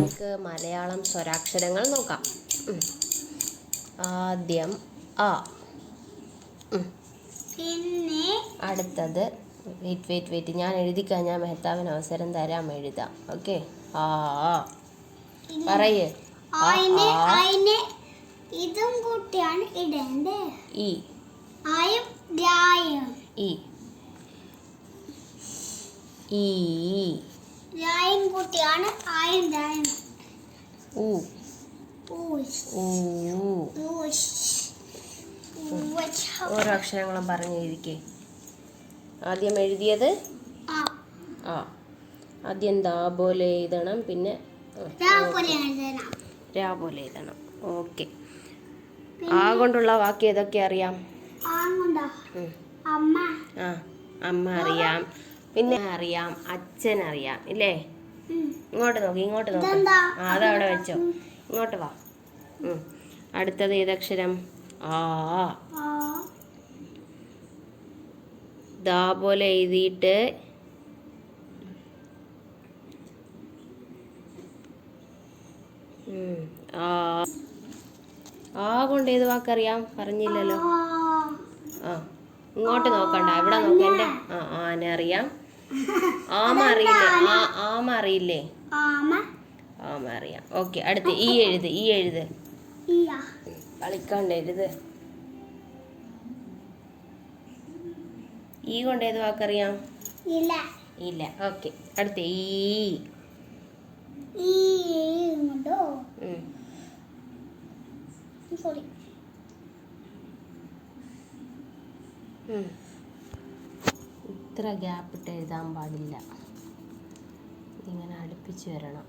നമുക്ക് മലയാളം സ്വരാക്ഷരങ്ങൾ നോക്കാം. ആദ്യം ആ. പിന്നെ? അടുത്തത്. വെയിറ്റ് വെയിറ്റ് വെയിറ്റ് ഞാൻ എഴുതി കഴിഞ്ഞാൽ മെഹത്താവിന് അവസരം തരാം എഴുതാം. ഓക്കെ ആ പറയേ. ഇതും കൂട്ടിയാണ് ഇടേണ്ടത് ഇ ആയും രായും. ഈ. രായും കൂട്ടിയാണ് ഊ. ഓരോ അക്ഷരങ്ങളും പറഞ്ഞു എഴുതിക്കേ. ആദ്യം എഴുതിയത്? ആ. ആദ്യം ദാ പോലെ എഴുതണം പിന്നെ രാ പോലെ എഴുതണം. ഓക്കെ. ആ കൊണ്ടുള്ള വാക്ക് ഏതൊക്കെ അറിയാം. അമ്മ. ആ അമ്മ അറിയാം. പിന്നെ അറിയാം അച്ഛൻ അറിയാം ഇല്ലേ ഇങ്ങോട്ട് നോക്കി ഇങ്ങോട്ട് നോക്കി? ആ അതവിടെ വെച്ചോ. ഇങ്ങോട്ട് വാ. അടുത്തത് ഏതക്ഷരം ആ. ദാ പോലെ എഴുതിയിട്ട്. ആ. കൊണ്ട് ഏത് വാക്കറിയാം? പറഞ്ഞില്ലല്ലോ. ആ. ഇങ്ങോട്ട് നോക്കണ്ട. എവിടെ നോക്കേണ്ട ആ ആന അറിയാം ആമ അറിയില്ലേ? ആ ആമ അറിയില്ലേ? ആമ? അറിയാം. ഓക്കെ അടുത്ത് ഈ എഴുത് ഈ എഴുത്. കളിക്കാണ്ട് എഴുത്. ഈ കൊണ്ട് ഏത് വാക്കറിയാം? ഇല്ല ഇല്ല ഓക്കെ അടുത്ത് ഈ. സോറി. ഇത്ര ഗ്യാപ്പ് ഇട്ട് എഴുതാൻ പാടില്ല ഇങ്ങനെ അടുപ്പിച്ച് വരണം.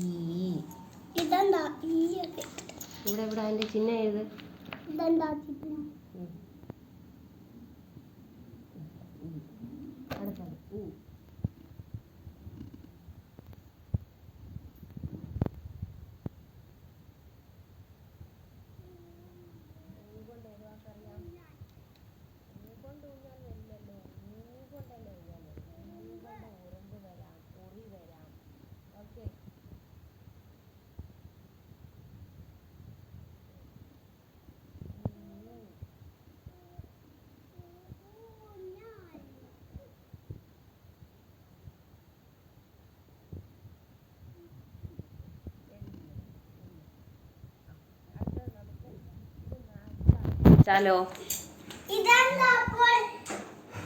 ഈ ഇതെന്താ ഇവിടെ ഇവിടെ അതിന്റെ ചിഹ്നം ഏത് ഇതെന്താ. അടുത്തത് ഊ. ചാലോ. ഇതെന്താ അപ്പോൾ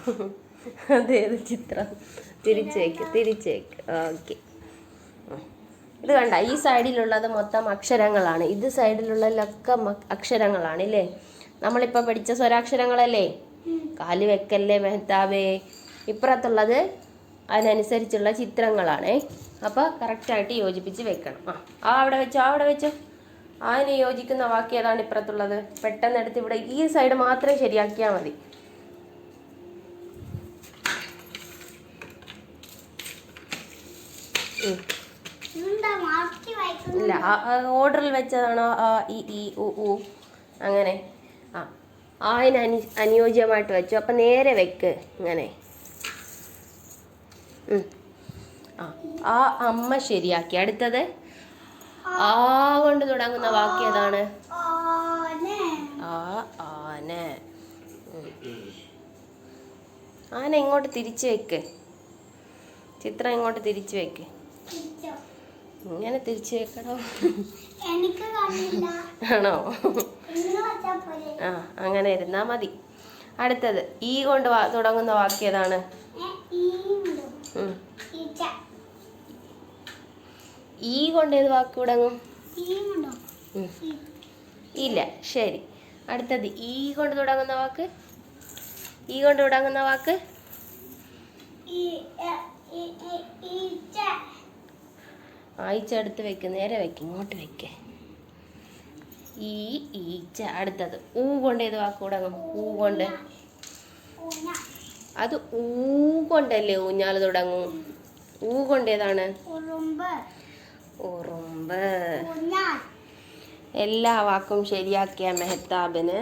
അതേത് ചിത്രം. തിരിച്ചേക്ക് തിരിച്ചേക്ക് ഓക്കെ. ഇത് കണ്ട ഈ സൈഡിലുള്ളത് മൊത്തം അക്ഷരങ്ങളാണ്. ഇത് സൈഡിലുള്ളതിലൊക്കെ അക്ഷരങ്ങളാണ് ഇല്ലേ? നമ്മളിപ്പോൾ പഠിച്ച സ്വരാക്ഷരങ്ങളല്ലേ? കാൽ വെക്കല്ലേ മെഹത്താവേ ഇപ്പുറത്തുള്ളത് അതിനനുസരിച്ചുള്ള ചിത്രങ്ങളാണേ. അപ്പോൾ കറക്റ്റായിട്ട് യോജിപ്പിച്ച് വെക്കണം. ആ അവിടെ വെച്ചോ അവിടെ വെച്ചോ. അതിന് യോജിക്കുന്ന വാക്ക് ഏതാണ് ഇപ്പുറത്തുള്ളത്? പെട്ടെന്ന് എടുത്ത് ഇവിടെ ഈ സൈഡ് മാത്രം ശരിയാക്കിയാൽ മതി. ഇല്ല ഓർഡറിൽ വെച്ചതാണോ? ആ ഇ ഉ ഉ അങ്ങനെ. ആ അതിന് അനു അനുയോജ്യമായിട്ട് വെച്ചു. അപ്പം നേരെ വെക്ക് ഇങ്ങനെ. ആ ആ അമ്മ ശരിയാക്കി. അടുത്തത്? ആ കൊണ്ട് തുടങ്ങുന്ന വാക്ക് ഏതാണ് ആ ആന. ആന ഇങ്ങോട്ട് തിരിച്ചു വെക്ക് ചിത്രം ഇങ്ങോട്ട് തിരിച്ചു വെക്ക്. ഇങ്ങനെ തിരിച്ചു വെക്കണോ ആണോ ആ അങ്ങനെ ഇരുന്നാ മതി അടുത്തത് ഈ കൊണ്ട് തുടങ്ങുന്ന വാക്ക് ഏതാണ്? ഉം. ഈ കൊണ്ട് ഏത് വാക്ക് തുടങ്ങും? ഇല്ല ശരി. അടുത്തത് ഈ കൊണ്ട് തുടങ്ങുന്ന വാക്ക്? ഈ കൊണ്ട് തുടങ്ങുന്ന വാക്ക്? ആഴ്ച അടുത്ത് വെക്ക് നേരെ വെക്ക് ഇങ്ങോട്ട് വെക്ക്. ഈ ഈച്ച അടുത്തത്. ഊ കൊണ്ട് ഏത് വാക്ക് തുടങ്ങും ഊ കൊണ്ട്. അത് ഊ കൊണ്ടല്ലേ ഊഞ്ഞാൽ തുടങ്ങും? ഊ കൊണ്ട് ഏതാണ്? ഉറുമ്പ്. എല്ലാ വാക്കും ശരിയാക്കിയ മെഹത്താബിന്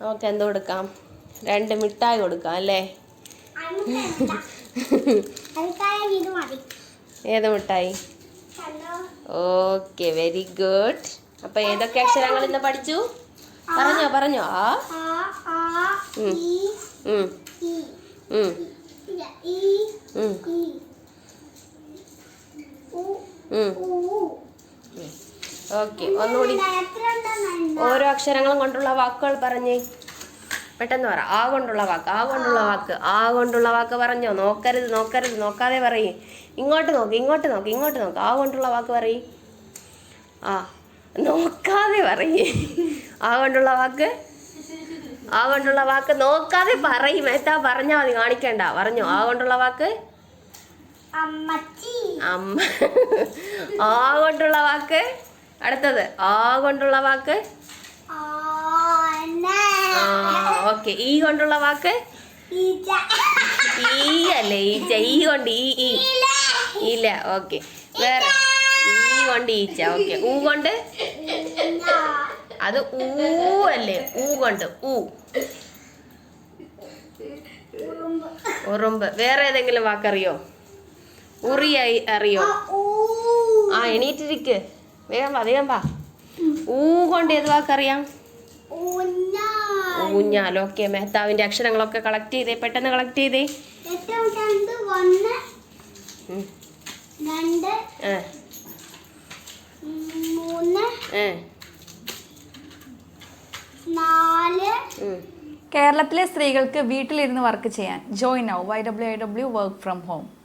നമുക്ക് എന്ത് കൊടുക്കാം? രണ്ട് മിഠായി കൊടുക്കാം അല്ലേ? ഏത് മിഠായി? Okay very good. അപ്പൊ ഏതൊക്കെ അക്ഷരങ്ങൾ ഇന്ന് പഠിച്ചു? പറഞ്ഞോ പറഞ്ഞോ. ആ. ആ ആ ഉം. ഈ ഉം, ഈ ഉം, ഇല്ല, ഈ ഉം, ഈ ഉ ഉം. ഊ ഓക്കെ ഒന്നുകൂടി ഓരോ അക്ഷരങ്ങളും കൊണ്ടുള്ള വാക്കുകൾ പറഞ്ഞേ. പെട്ടെന്ന് പറ. ആ കൊണ്ടുള്ള വാക്ക് ആ കൊണ്ടുള്ള വാക്ക് ആ കൊണ്ടുള്ള വാക്ക് പറഞ്ഞോ? നോക്കരുത് നോക്കരുത് നോക്കാതെ പറയേ. ഇങ്ങോട്ട് നോക്ക് ഇങ്ങോട്ട് നോക്ക് ഇങ്ങോട്ട് നോക്ക്. ആ കൊണ്ടുള്ള വാക്ക് പറയ്. ആ നോക്കാതെ പറയേ. ആ കൊണ്ടുള്ള വാക്ക് ആ കൊണ്ടുള്ള വാക്ക് നോക്കാതെ പറയും. മേത്താ പറഞ്ഞാൽ മതി കാണിക്കണ്ട. പറഞ്ഞോ ആ കൊണ്ടുള്ള വാക്ക്. അമ്മ. ആ കൊണ്ടുള്ള വാക്ക്. അടുത്തത്. ആ കൊണ്ടുള്ള വാക്ക്? ഓക്കെ. ഈ കൊണ്ടുള്ള വാക്ക്? ഈ അല്ലേ? ഈച്ച ഈ കൊണ്ട് ഈ ഈ. ഇല്ല ഓക്കെ. വേറെ. ഈ കൊണ്ട് ഈച്ച ഓക്കെ. ഊ കൊണ്ട്? അത് ഊ അല്ലേ? ഊ കൊണ്ട്. ഊ. ഉറുമ്പ്. വേറെ ഏതെങ്കിലും വാക്കറിയോ? ഉറിയായി അറിയോ? ഊ. ആ എണീറ്റിരിക്ക്. വേഗം വാ വേഗം വാ. ഊ കൊണ്ട് ഏത് വാക്കറിയാം? ഊഞ്ഞാൽ. ഊഞ്ഞാൽ. ഓക്കെ മെഹത്താവിന്റെ അക്ഷരങ്ങളൊക്കെ കളക്ട് ചെയ്തേ പെട്ടെന്ന് കളക്ട് ചെയ്തേ. കേരളത്തിലെ സ്ത്രീകൾക്ക് വീട്ടിലിരുന്ന് വർക്ക് ചെയ്യാൻ. ജോയിൻ ഔ Y W I W work from home